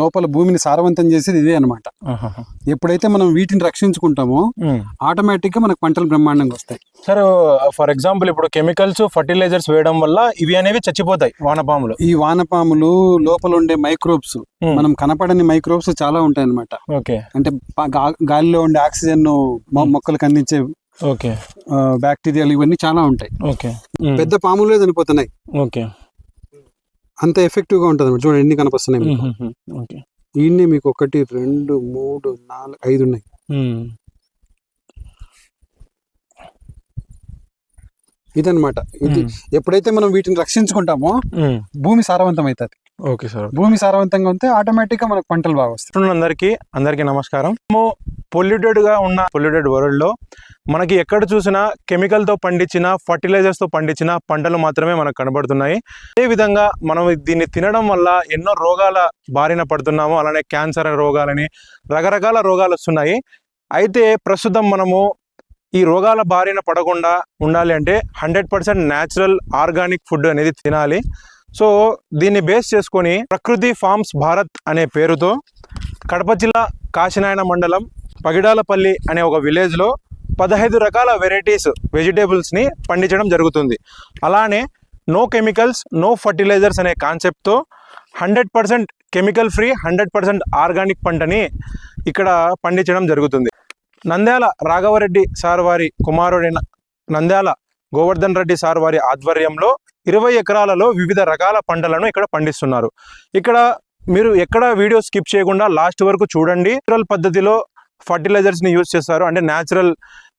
లోపల భూమిని సారవంతం చేసేది ఇదే అన్నమాట. ఆహాహా. ఎప్పుడైతే మనం వీటిని రక్షించుకుంటామో. ఆటోమేటిక్గా మనకు పంటలు బ్రహ్మాండంగా వస్తాయి. సార్ ఫర్ ఎగ్జాంపుల్ ఇప్పుడు కెమికల్స్ ఫర్టిలైజర్స్ వేయడం వల్ల ఇవి అనేవి చచ్చిపోతాయి వానపాములు. ఈ వానపాములు లోపల ఉండే మైక్రోబ్స్. మనం కనపడని మైక్రోబ్స్ చాలా ఉంటాయి అన్నమాట. ఓకే. అంటే గాలిలో ఉండే ఆక్సిజన్ మొక్కలకు అందించే ఓకే. బ్యాక్టీరియాలు ఇవన్నీ చాలా ఉంటాయి. ఓకే. పెద్ద పాములే చనిపోతున్నాయి. ఓకే. అంత ఎఫెక్టివ్గా ఉంటుంది చూడండి ఎన్ని కనిపిస్తున్నాయి మీకు. ఈయన్ని మీకు ఒకటి రెండు మూడు నాలుగు ఐదు ఉన్నాయి ఉమ్. ఇదన్నమాట ఇది. ఎప్పుడైతే మనం వీటిని రక్షించుకుంటామో. భూమి సారవంతం అవుతుంది ఓకే సార్ భూమి సారవంతంగా ఉంటే ఆటోమేటిక్గా మనకు పంటలు బాగా వస్తాయి. అందరికి అందరికీ నమస్కారం. పొల్యూటెడ్గా ఉన్న పొల్యూటెడ్ వరల్డ్లో మనకి ఎక్కడ చూసినా కెమికల్తో పండించిన ఫర్టిలైజర్స్తో పండించిన పంటలు మాత్రమే మనకు కనబడుతున్నాయి. అదే విధంగా మనం దీన్ని తినడం వల్ల ఎన్నో రోగాల బారిన పడుతున్నాము. అలానే క్యాన్సర్ రోగాలని రకరకాల రోగాలు వస్తున్నాయి. అయితే ప్రస్తుతం మనము ఈ రోగాల బారిన పడకుండా ఉండాలి అంటే hundred percent natural organic food అనేది తినాలి. సో దీన్ని బేస్ చేసుకొని ప్రకృతి ఫార్మ్స్ భారత్ అనే పేరుతో కడప జిల్లా కాశీనాయన మండలం పగిడాలపల్లి అనే ఒక విలేజ్లో పదహైదు రకాల వెరైటీస్ వెజిటేబుల్స్ని పండించడం జరుగుతుంది. అలానే నో కెమికల్స్ నో ఫర్టిలైజర్స్ అనే కాన్సెప్ట్తో hundred percent chemical free hundred percent organic పంటని ఇక్కడ పండించడం జరుగుతుంది. నంద్యాల రాఘవరెడ్డి సార్ వారి కుమారుడైన నంద్యాల గోవర్ధన్ రెడ్డి సార్ వారి ఆధ్వర్యంలో ఇరవై ఎకరాలలో వివిధ రకాల పంటలను ఇక్కడ పండిస్తున్నారు. ఇక్కడ మీరు ఎక్కడ వీడియో స్కిప్ చేయకుండా లాస్ట్ వరకు చూడండి. న్యాచురల్ పద్ధతిలో ఫర్టిలైజర్స్ని యూజ్ చేస్తారు. అంటే న్యాచురల్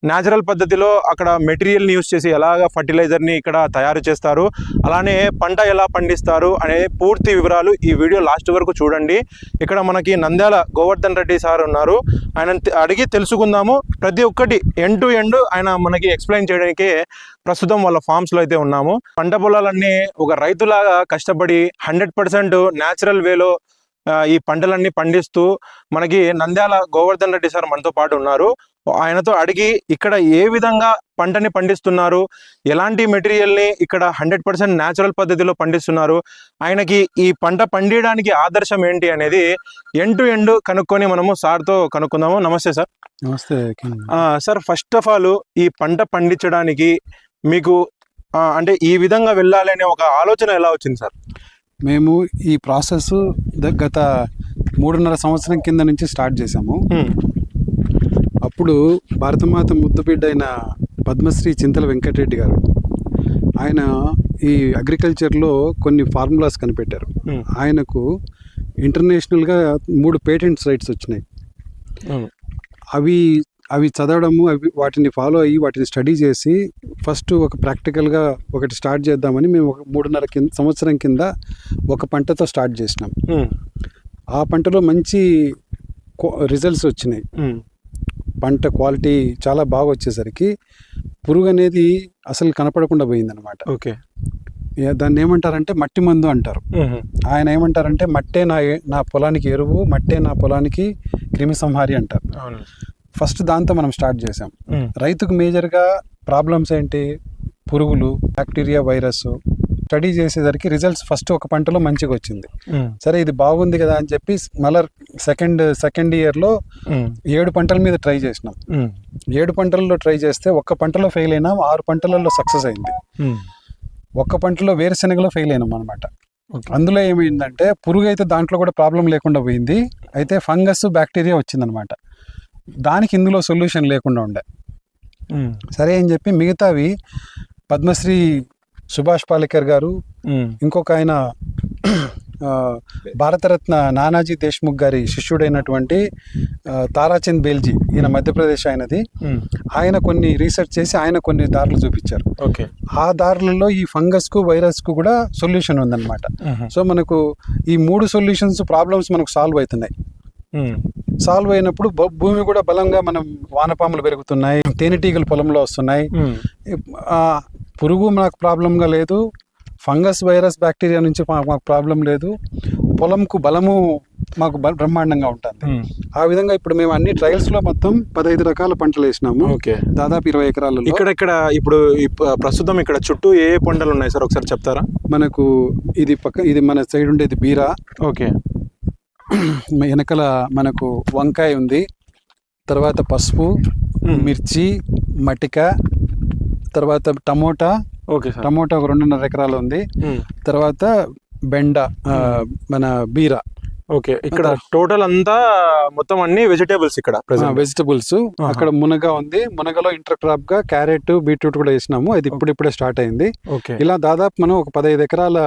న్యాచురల్ పద్ధతిలో అక్కడ మెటీరియల్ని యూజ్ చేసి ఎలాగ ఫర్టిలైజర్ని ఇక్కడ తయారు చేస్తారు అలానే పంట ఎలా పండిస్తారు అనే పూర్తి వివరాలు ఈ వీడియో లాస్ట్ వరకు చూడండి. ఇక్కడ మనకి నంద్యాల గోవర్ధన్ రెడ్డి సార్ ఉన్నారు. ఆయన అడిగి తెలుసుకుందాము. ప్రతి ఒక్కటి ఎండ్ టు ఎండ్ ఆయన మనకి ఎక్స్ప్లెయిన్ చేయడానికి ప్రస్తుతం వాళ్ళ ఫామ్స్లో అయితే ఉన్నాము. పంట పొలాలన్నీ ఒక రైతులాగా కష్టపడి హండ్రెడ్ పర్సెంట్ న్యాచురల్ వేలో ఈ పంటలన్నీ పండిస్తూ మనకి నంద్యాల గోవర్ధన్ రెడ్డి సార్ మనతో పాటు ఉన్నారు. ఆయనతో అడిగి ఇక్కడ ఏ విధంగా పంటని పండిస్తున్నారు? ఎలాంటి మెటీరియల్ని ఇక్కడ హండ్రెడ్ పర్సెంట్ న్యాచురల్ పద్ధతిలో పండిస్తున్నారు? ఆయనకి ఈ పంట పండియడానికి ఆదర్శం ఏంటి అనేది ఎండ్ టు ఎండ్ కనుక్కొని మనము సార్తో కనుక్కుందాము. నమస్తే సార్. నమస్తే సార్ ఫస్ట్ ఆఫ్ ఆల్ ఈ పంట పండించడానికి మీకు అంటే ఈ విధంగా వెళ్ళాలి అనే ఒక ఆలోచన ఎలా వచ్చింది సార్? మేము ఈ ప్రాసెస్ గత మూడున్నర సంవత్సరం కింద నుంచి స్టార్ట్ చేశాము. ఉమ్, అప్పుడు భారతమాత ముద్దుబిడ్డ అయిన పద్మశ్రీ చింతల వెంకటరెడ్డి గారు ఆయన ఈ అగ్రికల్చర్లో కొన్ని ఫార్ములాస్ కనిపెట్టారు. ఆయనకు ఇంటర్నేషనల్గా మూడు పేటెంట్స్ రైట్స్ వచ్చినాయి. అవి అవి చదవడము అవి వాటిని ఫాలో అయ్యి వాటిని స్టడీ చేసి ఫస్ట్ ఒక ప్రాక్టికల్గా ఒకటి స్టార్ట్ చేద్దామని మేము ఒక మూడున్నర కింద సంవత్సరం కింద ఒక పంటతో స్టార్ట్ చేసినాం. ఆ పంటలో మంచి రిజల్ట్స్ వచ్చినాయి. పంట క్వాలిటీ చాలా బాగా వచ్చేసరికి పురుగు అనేది అసలు కనపడకుండా పోయిందనమాట ఓకే. దాన్ని ఏమంటారంటే మట్టి మందు అంటారు. ఆయన ఏమంటారంటే మట్టే నా నా పొలానికి ఎరువు మట్టే నా పొలానికి క్రిమి సంహారి అంటారు ఫస్ట్ దాంతో మనం స్టార్ట్ చేసాం రైతుకు మేజర్గా ప్రాబ్లమ్స్ ఏంటి? పురుగులు బ్యాక్టీరియా వైరస్ స్టడీ చేసేసరికి రిజల్ట్స్ ఫస్ట్ ఒక పంటలో మంచిగా వచ్చింది. సరే ఇది బాగుంది కదా అని చెప్పి మళ్ళీ సెకండ్ సెకండ్ ఇయర్లో ఏడు పంటల మీద ట్రై చేసినాం. ఏడు పంటలలో ట్రై చేస్తే ఒక్క పంటలో ఫెయిల్ అయినాం ఆరు పంటలలో సక్సెస్ అయింది. ఒక్క పంటలో వేరుశనగలో ఫెయిల్ అయినాం అనమాట. అందులో ఏమైందంటే పురుగు అయితే దాంట్లో కూడా ప్రాబ్లం లేకుండా పోయింది. అయితే ఫంగస్ బ్యాక్టీరియా వచ్చిందనమాట దానికి ఇందులో సొల్యూషన్ లేకుండా ఉండే. సరే అని చెప్పి మిగతావి పద్మశ్రీ సుభాష్ పాలేకర్ గారు ఇంకొక ఆయన భారతరత్న నానాజీ దేశ్ముఖ్ గారి శిష్యుడైనటువంటి తారాచంద్ బేల్జీ ఈయన మధ్యప్రదేశ్ ఆయనది. ఆయన కొన్ని రీసెర్చ్ చేసి ఆయన కొన్ని దారులు చూపించారు. ఓకే. ఆ దారులలో ఈ ఫంగస్కు వైరస్కు కూడా సొల్యూషన్ ఉందన్నమాట. సో మనకు ఈ మూడు సొల్యూషన్స్ ప్రాబ్లమ్స్ మనకు సాల్వ్ అవుతున్నాయి. సాల్వ్ అయినప్పుడు భూమి కూడా బలంగా మనం వానపాములు పెరుగుతున్నాయి తేనెటీగలు పొలంలో వస్తున్నాయి. పురుగు మనకు ప్రాబ్లంగా లేదు. ఫంగస్ వైరస్ బ్యాక్టీరియా నుంచి మాకు ప్రాబ్లం లేదు. పొలంకు బలము మాకు బ్రహ్మాండంగా ఉంటుంది. ఆ విధంగా ఇప్పుడు మేము అన్ని ట్రయల్స్లో మొత్తం పదహైదు రకాల పంటలు వేసినాము. ఓకే. దాదాపు ఇరవై ఎకరాలలో ఇక్కడ ఇక్కడ ఇప్పుడు ప్రస్తుతం ఇక్కడ చుట్టూ ఏ ఏ పంటలు ఉన్నాయి సార్? ఒకసారి చెప్తారా? మనకు ఇది పక్క ఇది మన సైడ్ ఉండేది బీరా. ఓకే. వెనకల మనకు వంకాయ ఉంది. తర్వాత పసుపు. మిర్చి మటిక తర్వాత టమోటా. ఓకే టమోటా ఒక రెండున్నర ఎకరాలు ఉంది. తర్వాత బెండ మన బీర. ఓకే. ఇక్కడ టోటల్ అంతా మొత్తం అన్ని వెజిటేబుల్స్ ఇక్కడ వెజిటబుల్స్. అక్కడ మునగ ఉంది. మునగలో ఇంటర్ క్రాప్గా క్యారెట్ బీట్రూట్ కూడా వేసినాము. అది ఇప్పుడిప్పుడే స్టార్ట్ అయింది. ఇలా దాదాపు మనం ఒక పదహైదు ఎకరాల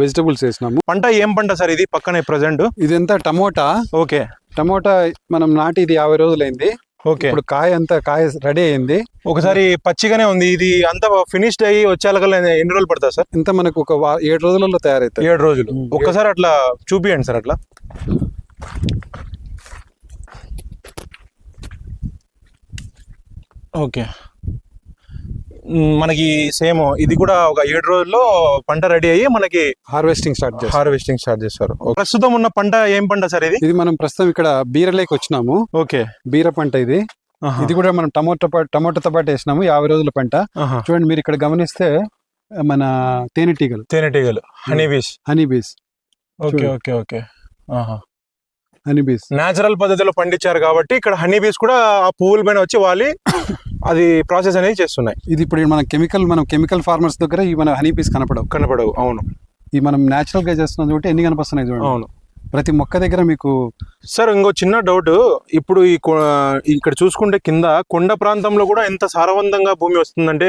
వెజిటబుల్స్ వేసినాము. పంట ఏం పంట సార్ ఇది? పక్కనే ప్రజెంట్ ఇదంతా టమోటా. ఓకే. టమోటా మనం నాటి ఇది యాభై రోజులైంది. ఓకే. ఇప్పుడు కాయ అంతా కాయ రెడీ అయింది. ఒకసారి పచ్చిగానే ఉంది. ఇది అంతా ఫినిష్డ్ అయ్యి వచ్చేలాగా ఎన్ని రోజులు పడుతుంది సార్? ఇంత మనకు ఒక ఏడు రోజులలో తయారవుతాయి ఏడు రోజులు. ఒక్కసారి అట్లా చూపియండి సార్ అట్లా. ఓకే. మనకి సేమ్ ఇది కూడా ఒక ఏడు రోజుల్లో పంట రెడీ అయ్యి మనకి హార్వెస్టింగ్ స్టార్ట్ హార్వెస్టింగ్ స్టార్ట్ చేస్తారు. ప్రస్తుతం ఉన్న పంట ఏం పంట సార్ ఇది? ఇది మనం ప్రస్తుతం ఇక్కడ బీరలేకి వచ్చినాము. ఓకే. బీర పంట ఇది. ఇది కూడా మనం టమోటా టమోటాతో పాటు వేసినాము యాభై రోజుల పంట. చూడండి మీరు ఇక్కడ గమనిస్తే మన తేనెటీగలు తేనెటీగలు honey bees. Honey bees. Okay. Okay okay. Honey bees. Natural పద్ధతిలో పండించారు కాబట్టి ఇక్కడ హనీ బీస్ కూడా ఆ పువ్వుల పైన వచ్చి వాలి. అది ప్రాసెస్ అనేది చేస్తున్నాయి. ఇది ఇప్పుడు మన కెమికల్ మనం కెమికల్ ఫార్మర్స్ దగ్గర ఈ మన హనీ బీస్ కనపడవు. కనపడవు అవును. ఈ మనం నేచురల్గా చేస్తున్నాం కాబట్టి ఎన్ని కనిపిస్తున్నాయి చూడండి. అవును. ప్రతి మొక్క దగ్గర మీకు సార్ ఇంకో చిన్న డౌట్. ఇప్పుడు ఈ ఇక్కడ చూసుకుంటే కింద కొండ ప్రాంతంలో కూడా ఎంత సారవంతంగా భూమి వస్తుందంటే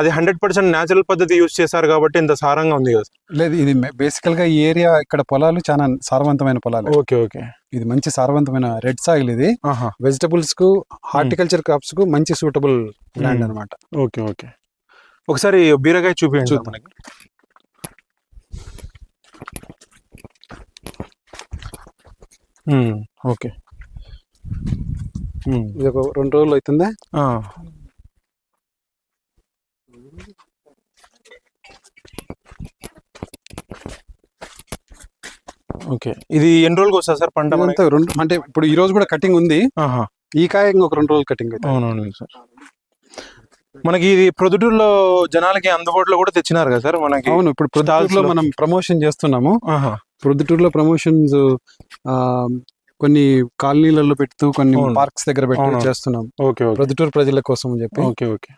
అది హండ్రెడ్ పర్సెంట్ న్యాచురల్ పద్ధతి యూజ్ చేశారు కాబట్టి ఇంత సారంగా ఉంది కదా లేదు ఇది బేసికల్గా ఈ ఏరియా ఇక్కడ పొలాలు చాలా సారవంతమైన పొలాలు. Okay okay. ఇది మంచి సారవంతమైన రెడ్ సాయిల్ ఇది. ఆహా. వెజిటబుల్స్కు హార్టికల్చర్ క్రాప్స్కు మంచి సూటబుల్ ల్యాండ్. అన్నమాట. Okay okay. ఒకసారి బీరకాయ చూద్దాం. మనకి. ఓకే. ఇది ఒక రెండు రోజులు అవుతుందా. ఓకే. ఇది ఎన్ని రోజులకు వస్తుంది సార్ పంట రెండు అంటే ఇప్పుడు ఈ రోజు కూడా కటింగ్ ఉంది. ఈ కాయ ఇంకొక రెండు రోజులు కటింగ్ అవుతుంది. అవునవును సార్. మనకి ఇది ప్రొద్దుటూరులో జనాలకి అందుబాటులో కూడా తెచ్చినారు కదా సార్? మనకి అవును ఇప్పుడు ప్రొద్దుటూరులో మనం ప్రమోషన్ చేస్తున్నాము. ఆహా. ప్రొద్దుటూరులో ప్రమోషన్స్ కొన్ని కాలనీలలో పెడుతూ కొన్ని. పార్క్స్ దగ్గర పెట్టి. చేస్తున్నాం. Okay okay. ప్రొద్దుటూరు ప్రజల కోసం అని చెప్పి. Okay okay.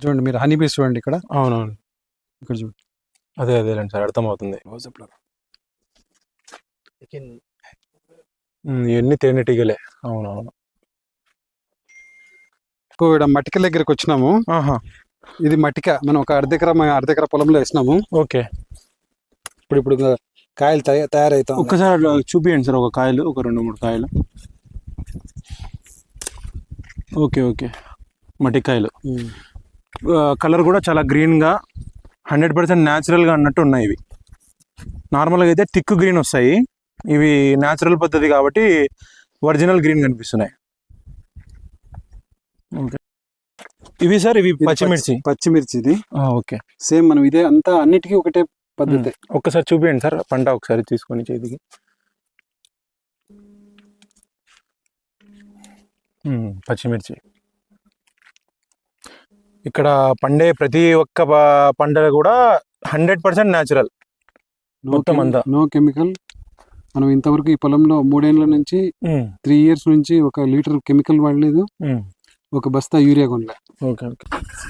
చూడండి మీరు హనీ బీస్ చూడండి ఇక్కడ. అవునవును. ఇక్కడ చూడండి అదే అదేలేండి సార్ అర్థమవుతుంది. ఇవన్నీ తేనెటీగలే. అవునవును. ఇక్కడ మటిక దగ్గరికి వచ్చినాము. ఆహా. ఇది మటిక మనం ఒక అర్ధెకర అర్ధెకర పొలంలో వేసినాము. ఓకే. ఇప్పుడు ఇప్పుడు కాయలు తయ- తయారవుతాం ఒక్కసారి అట్లా చూపియండి సార్ ఒక కాయలు ఒక రెండు మూడు కాయలు. Okay okay. మటికాయలు. కలర్ కూడా చాలా గ్రీన్గా హండ్రెడ్ పర్సెంట్ న్యాచురల్గా అన్నట్టు ఉన్నాయి ఇవి. నార్మల్గా అయితే థిక్ గ్రీన్ వస్తాయి. ఇవి న్యాచురల్ పద్ధతి కాబట్టి ఒరిజినల్ గ్రీన్ కనిపిస్తున్నాయి. ఓకే. ఇవి సార్ ఇవి పచ్చిమిర్చి. పచ్చి- పచ్చిమిర్చి ఇది. ఓకే. సేమ్ మనం ఇదే అంతా అన్నిటికీ ఒకటే పద్ధతి. ఒక్కసారి చూపియండి సార్ పంట ఒకసారి తీసుకొని చేతికి. పచ్చిమిర్చి. ఇక్కడ పండే ప్రతి ఒక్క ప- పంట కూడా హండ్రెడ్ పర్సెంట్ న్యాచురల్. నో మొత్తం అంతా. నో కెమికల్ మనం ఇంతవరకు ఈ పొలంలో మూడేళ్ళ నుంచి త్రీ ఇయర్స్ నుంచి ఒక లీటర్ కెమికల్ వాడలేదు. ఒక బస్తా యూరియా కొనలే ఓకే ఓకే.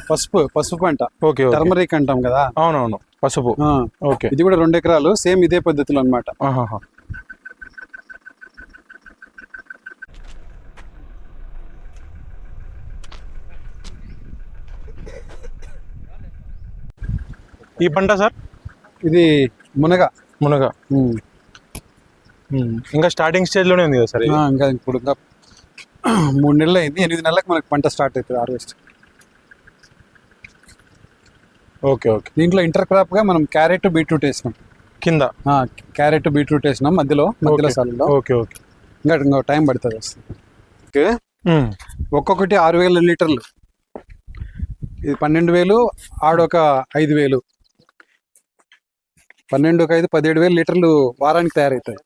పసుపు పసుపు పంట ఓకే టర్మరిక్ అంటాం కదా. అవునవును పసుపు. ఆ, ఓకే. ఇది కూడా రెండు ఎకరాలు సేమ్ ఇదే పద్ధతిలో అన్నమాట. ఆహాహా. ఈ పంట సార్? ఇది మునగ. మునగ. ఇంకా స్టార్టింగ్ స్టేజ్లోనే ఉంది కదా సార్ ఇది? ఆ, ఇంకా ఇప్పుడు ఇంకా మూడు నెలలు అయింది. ఎనిమిది నెలలకు మనకు పంట స్టార్ట్ అవుతుంది హార్వెస్ట్. Okay okay. దీంట్లో ఇంటర్ క్రాప్గా మనం క్యారెట్ బీట్రూట్ వేసినాం. కింద? క్యారెట్ బీట్రూట్ వేసినాం. మధ్యలో మధ్యలో. సార్లో ఓకే ఓకే. ఇంకా ఇంకా టైం పడుతుంది వస్తుంది. ఓకే. ఒక్కొక్కటి ఆరు వేల లీటర్లు. ఇది పన్నెండు వేలు ఆడొక ఐదు వేలు. పన్నెండు ఒక ఐదు పదిహేడు వేలు లీటర్లు వారానికి తయారవుతాయి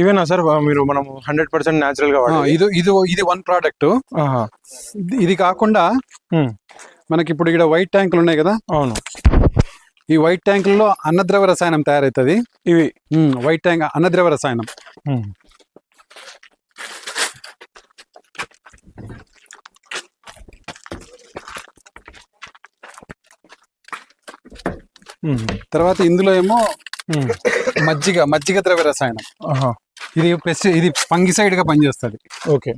ఇవేనా సార్ మీరు మనం హండ్రెడ్ పర్సెంట్ న్యాచురల్గా? ఇది ఇది ఇది వన్ ప్రోడక్ట్. ఇది కాకుండా. మనకి ఇప్పుడు ఇక్కడ వైట్ ట్యాంకులు ఉన్నాయి కదా అవును ఈ వైట్ ట్యాంకుల్లో అన్నద్రవ రసాయనం తయారవుతుంది ఇవి వైట్ ట్యాంక్ అన్నద్రవ రసాయనం. తర్వాత ఇందులో ఏమో. మజ్జిగ మజ్జిగ ద్రవ్య రసాయనం. ఇది పెస్ట్ ఇది ఫంగిసైడ్గా పనిచేస్తుంది. ఓకే.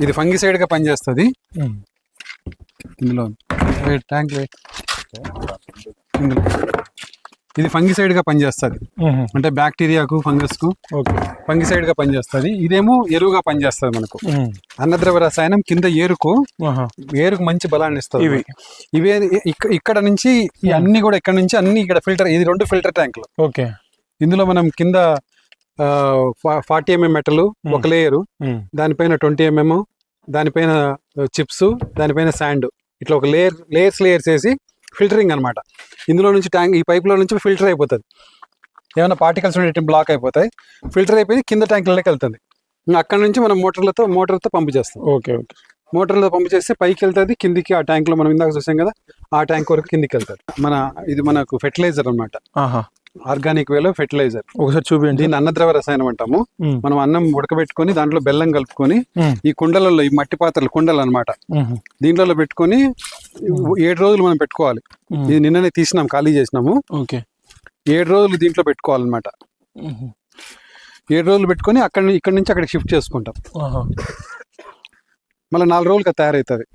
ఇది ఫంగిసైడ్గా పనిచేస్తుంది. ఇందులో ట్యాంక్. ఇందులో. ఇది ఫంగిసైడ్గా పనిచేస్తుంది. అంటే బ్యాక్టీరియాకు ఫంగస్కు ఫంగిసైడ్గా పనిచేస్తుంది. ఇదేమో ఎరువుగా పనిచేస్తుంది మనకు. అన్నద్రవ రసాయనం కింద ఏరుకు. ఏరుకు మంచి బలాన్ని ఇస్తుంది ఇవి. ఇవే ఇక్క- ఇక్కడ నుంచి అన్ని కూడా ఇక్కడ నుంచి అన్ని ఇక్కడ ఫిల్టర్ ఇది రెండు ఫిల్టర్ ట్యాంకులు. ఓకే. ఇందులో మనం కింద ఫార్టీ ఎంఎం మెటల్ ఒక లేయరు. దానిపైన ట్వంటీ ఎంఎం దానిపైన చిప్స్ దానిపైన శాండ్. ఇట్లా ఒక లేయర్ లేయర్స్ లేయర్స్ వేసి ఫిల్టరింగ్ అన్నమాట. ఇందులో నుంచి ట్యాంక్ ఈ పైప్లో నుంచి ఫిల్టర్ అయిపోతుంది. ఏమైనా పార్టికల్స్ ఉండే బ్లాక్ అయిపోతాయి. ఫిల్టర్ అయిపోయి కింద ట్యాంకులలోకి వెళ్తుంది. అక్కడ నుంచి మనం మోటార్లతో మోటార్తో పంపు చేస్తాం. Okay okay. మోటార్లో పంపు చేస్తే పైకి వెళ్తుంది కిందికి ఆ ట్యాంక్లో మనం ఇందాక చూసాం కదా ఆ ట్యాంక్ వరకు కిందికి వెళ్తుంది. మన ఇది మనకు ఫెర్టిలైజర్ అన్నమాట. ఆహా. ఆర్గానిక్ వేలో ఫెర్టిలైజర్. ఒకసారి చూపించండి. దీన్ని అన్నద్రవ రసాయనం అంటాము. మనం అన్నం ఉడకబెట్టుకొని దాంట్లో బెల్లం కలుపుకొని. ఈ కుండలలో ఈ మట్టి పాత్రలు కుండలు అన్నమాట ఉమ్. దీంట్లో పెట్టుకొని ఏడు రోజులు మనం పెట్టుకోవాలి. ఇది నిన్ననే తీసినాం ఖాళీ చేసినాము. ఓకే. ఏడు రోజులు దీంట్లో పెట్టుకోవాలన్నమాట. ఏడు రోజులు పెట్టుకొని అక్కడ ఇక్కడ నుంచి అక్కడికి షిఫ్ట్ చేసుకుంటాం. మళ్ళీ నాలుగు రోజులుగా తయారవుతుంది.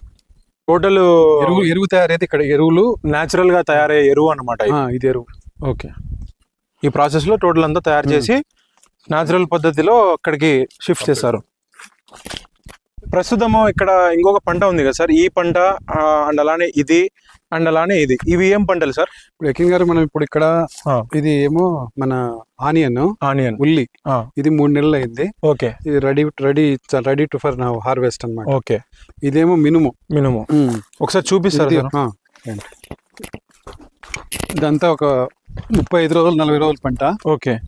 టోటల్ ఎరువు ఎరువు తయారైతే ఇక్కడ ఎరువులు న్యాచురల్గా తయారయ్యే ఎరువు అనమాట ఇది ఎరువు. ఓకే. ఈ ప్రాసెస్లో టోటల్ అంతా తయారు చేసి న్యాచురల్ పద్ధతిలో అక్కడికి షిఫ్ట్ చేస్తారు ప్రస్తుతము ఇక్కడ ఇంకొక పంట ఉంది కదా సార్? ఈ పంట అండ్ అలానే ఇది అండ్ అలానే ఇది. ఇవి ఏం పంటలు సార్? ఇప్పుడు గారు మనం ఇప్పుడు ఇక్కడ. ఇది ఏమో మన ఆనియన్ ఆనియన్. ఉల్లి. ఇది మూడు నెలలు అయింది. ఓకే. ఇది ready ready ready to for harvest అన్నమాట. ఓకే. ఇదేమో మినుము. మినిమం. ఉమ్. ఒకసారి చూపిస్తారు. ఇదంతా ఒక ముప్పై ఐదు రోజులు నలభై రోజుల పంట. ఓకే.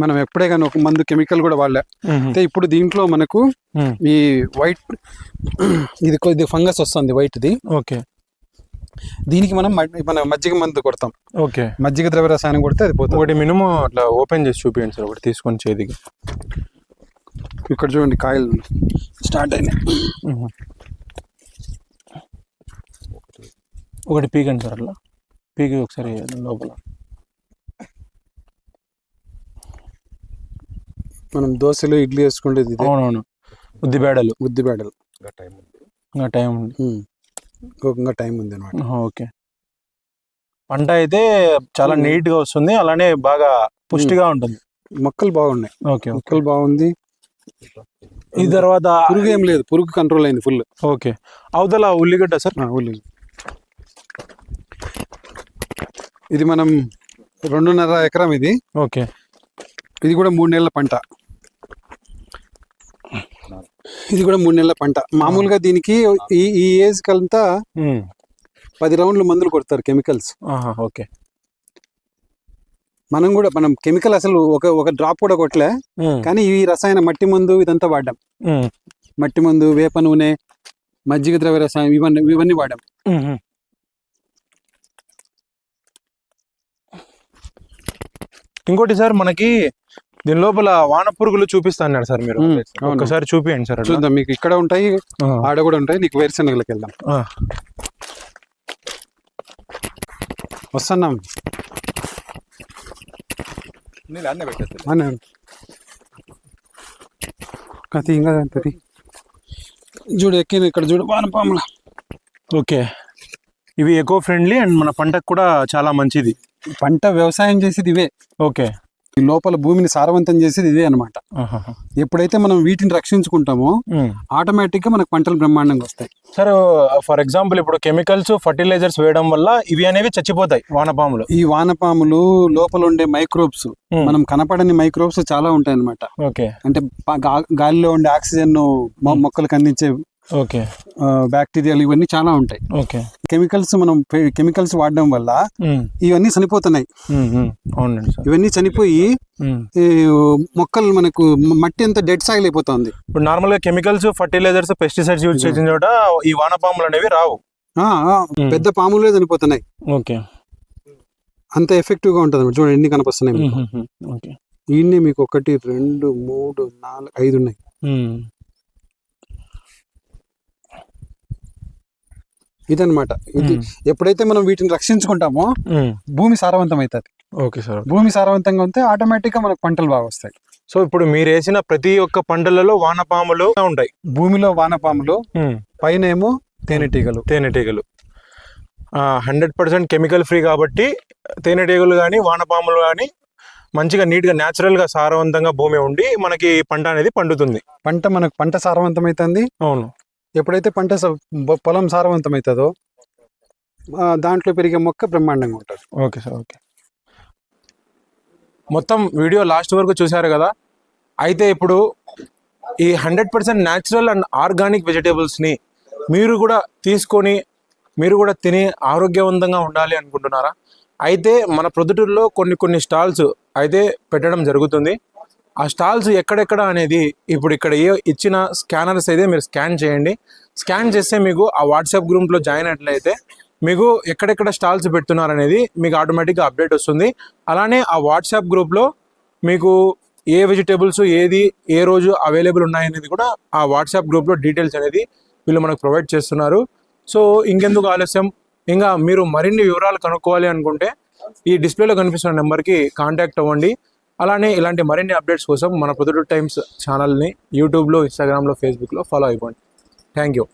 మనం ఎప్పుడే కానీ ఒక మందు కెమికల్ కూడా వాడలే. అయితే ఇప్పుడు దీంట్లో మనకు ఈ వైట్ ఇది కొ- ఇది ఫంగస్ వస్తుంది వైట్ది. ఓకే. దీనికి మనం మన మజ్జిగ మందు కొడతాం. ఓకే. మజ్జిగ ద్రవ్య రసాయనం కొడితే అది పోతుంది. ఒకటి మినిమం అట్లా ఓపెన్ చేసి చూపించండి సార్ ఒకటి తీసుకొని చేతికి. ఇక్కడ చూడండి కాయలు స్టార్ట్ అయినాయి. ఒకటి పీకండి సార్ అట్లా. పీకి ఒకసారి లోపల. మనం దోశలు ఇడ్లీ వేసుకుంటే ఇది అవునవును. ఉద్దిబేడలు ఉద్ది బేడలు ఇంకా టైం ఉంది. ఇంకా టైం ఉంది. అనమాట ఆహా, ఓకే. పంట అయితే చాలా. నీట్గా వస్తుంది. అలానే బాగా పుష్టిగా ఉంటుంది. మొక్కలు బాగున్నాయి. ఓకే మొక్కలు బాగుంది. ఈ తర్వాత పురుగు ఏం లేదు. పురుగు కంట్రోల్ అయింది ఫుల్ ఓకే. అవతల ఉల్లిగడ్డ సార్? ఉల్లి ఇది మనం రెండున్నర ఎకరం ఇది. ఓకే. ఇది కూడా మూడు నెలల పంట. ఇది కూడా మూడు నెలల పంట. మామూలుగా దీనికి ఈ ఈ ఏజ్ కంతా. పది రౌండ్లు మందులు కొడతారు కెమికల్స్. ఓకే. మనం కూడా మనం కెమికల్ అసలు ఒక ఒక డ్రాప్ కూడా కొట్టలే. కానీ ఈ రసాయన మట్టి మందు ఇదంతా వాడాం ఉమ్. మట్టి మందు వేప నూనె మజ్జిగ ద్రవ్య రసాయనం ఇవన్నీ ఇవన్నీ వాడాం ఇంకోటి సార్ మనకి దీని లోపల వాన పురుగులు చూపిస్తా అన్నారు సార్ మీరు. ఒకసారి చూపియండి సార్ అట్లా. చూద్దాం మీకు ఇక్కడ ఉంటాయి. ఆడ కూడా ఉంటాయి నీకు వేరుశనగలకు వెళ్దాం. వస్తున్నాం. అన్న కతి ఇంకా కతి చూడు ఎక్కిన ఇక్కడ చూడు వానపాముల. ఓకే. ఇవి ఎకో ఫ్రెండ్లీ అండ్ మన పంటకు కూడా చాలా మంచిది. పంట వ్యవసాయం చేసేది ఇవే. ఓకే. ఈ లోపల భూమిని సారవంతం చేసేది ఇదే అన్నమాట. ఆహాహా. ఎప్పుడైతే మనం వీటిని రక్షించుకుంటామో. ఆటోమేటిక్గా మనకు పంటలు బ్రహ్మాండంగా వస్తాయి. సార్ ఫర్ ఎగ్జాంపుల్ ఇప్పుడు కెమికల్స్ ఫర్టిలైజర్స్ వేయడం వల్ల ఇవి అనేవి చచ్చిపోతాయి వానపాములు. ఈ వానపాములు లోపల ఉండే మైక్రోబ్స్. మనం కనపడని మైక్రోబ్స్ చాలా ఉంటాయి అన్నమాట ఓకే. అంటే గాలిలో ఉండే ఆక్సిజన్ మొక్కలకు అందించే ఓకే. బ్యాక్టీరియాలు ఇవన్నీ చాలా ఉంటాయి. ఓకే. కెమికల్స్ మనం కెమికల్స్ వాడడం వల్ల. ఇవన్నీ చనిపోతున్నాయి. ఇవన్నీ చనిపోయి మొక్కలు మనకు మట్టి అంతా డెడ్ సాయిల్ అయిపోతుంది. ఇప్పుడు నార్మల్గా కెమికల్స్ ఫర్టిలైజర్స్ పెస్టిసైడ్స్ యూజ్ చేసిన చోట ఈ వానపాములు అనేవి రావు. పెద్ద పాములే చనిపోతున్నాయి. ఓకే. అంత ఎఫెక్టివ్గా ఉంటుంది అన్నమాట చూడండి ఎన్ని కనిపిస్తున్నాయి. ఓకే. ఈయన్ని మీకు ఒకటి రెండు మూడు నాలుగు ఐదు ఉన్నాయి. ఇదన్నమాట. ఇది ఎప్పుడైతే మనం వీటిని రక్షించుకుంటామో భూమి సారవంతం అవుతుంది ఓకే సార్ భూమి సారవంతంగా ఉంటే ఆటోమేటిక్గా మనకు పంటలు బాగా వస్తాయి. సో ఇప్పుడు మీరు వేసిన ప్రతి ఒక్క పంటలలో వానపాములు ఉంటాయి. భూమిలో వానపాములు పైన ఏమో తేనెటీగలు. తేనెటీగలు. హండ్రెడ్ పర్సెంట్ కెమికల్ ఫ్రీ కాబట్టి తేనెటీగలు కానీ వానపాములు కానీ మంచిగా నీట్గా న్యాచురల్గా సారవంతంగా భూమి ఉండి మనకి పంట అనేది పండుతుంది. పంట మనకు పంట సారవంతం అవుతుంది అవును. ఎప్పుడైతే పంట స- పొలం సారవంతం అవుతుందో దాంట్లో పెరిగే మొక్క బ్రహ్మాండంగా ఉంటుంది. Okay sir okay. మొత్తం వీడియో లాస్ట్ వరకు చూశారు కదా? అయితే ఇప్పుడు ఈ hundred percent natural and organic వెజిటేబుల్స్ని మీరు కూడా తీసుకొని మీరు కూడా తిని ఆరోగ్యవంతంగా ఉండాలి అనుకుంటున్నారా? అయితే మన ప్రొద్దుటూరులో కొన్ని కొన్ని స్టాల్స్ అయితే పెట్టడం జరుగుతుంది. ఆ స్టాల్స్ ఎక్కడెక్కడ అనేది ఇప్పుడు ఇక్కడ ఏ ఇచ్చిన స్కానర్స్ అయితే మీరు స్కాన్ చేయండి. స్కాన్ చేస్తే మీకు ఆ వాట్సాప్ గ్రూప్లో జాయిన్ అయినట్లయితే మీకు ఎక్కడెక్కడ స్టాల్స్ పెడుతున్నారు అనేది మీకు ఆటోమేటిక్గా అప్డేట్ వస్తుంది. అలానే ఆ వాట్సాప్ గ్రూప్లో మీకు ఏ వెజిటేబుల్స్ ఏది ఏ రోజు అవైలబుల్ ఉన్నాయనేది కూడా ఆ వాట్సాప్ గ్రూప్లో డీటెయిల్స్ అనేది వీళ్ళు మనకు ప్రొవైడ్ చేస్తున్నారు. సో ఇంకెందుకు ఆలస్యం? ఇంకా మీరు మరిన్ని వివరాలు కనుక్కోవాలి అనుకుంటే ఈ డిస్ప్లేలో కనిపిస్తున్న నెంబర్కి కాంటాక్ట్ అవ్వండి. అలానే ఇలాంటి మరిన్ని అప్డేట్స్ కోసం మన పొద్దుటూరు టైమ్స్ ఛానల్ని యూట్యూబ్లో ఇన్స్టాగ్రామ్లో ఫేస్బుక్లో ఫాలో అయిపోండి. Thank you